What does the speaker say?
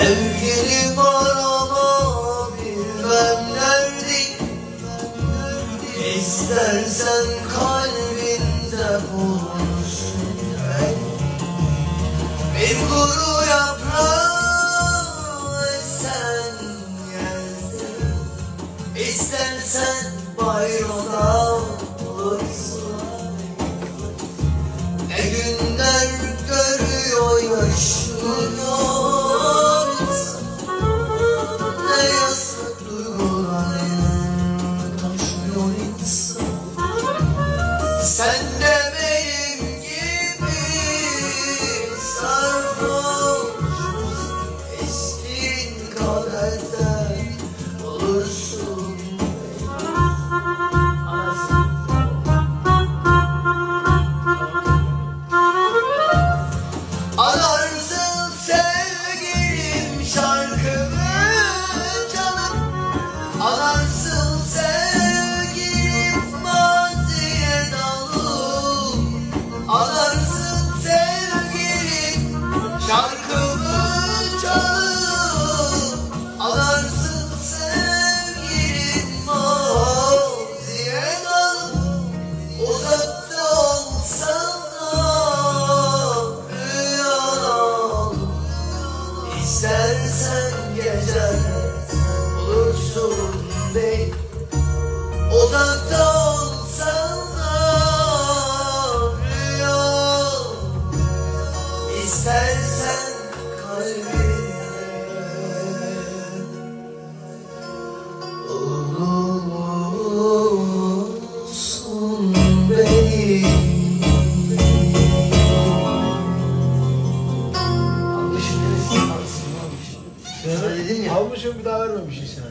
Sevgilim arama bilmem İstersen kalbinde bulursun ben Bir kuru yaprak insan Sen de benim gibi sarhoş Eskin kaderden olursun. Anarsın sevgilim şarkımı canım. Anarsın şarkımı canım Anarsın sevgilim maziye dalım Uzakta olsan da rüyalar İstersen gece bulursun beni. Uzakta İstersen kalbimde olursun benim Almışım almışım Sana dedim ya. Almışım bir daha vermemiş işte.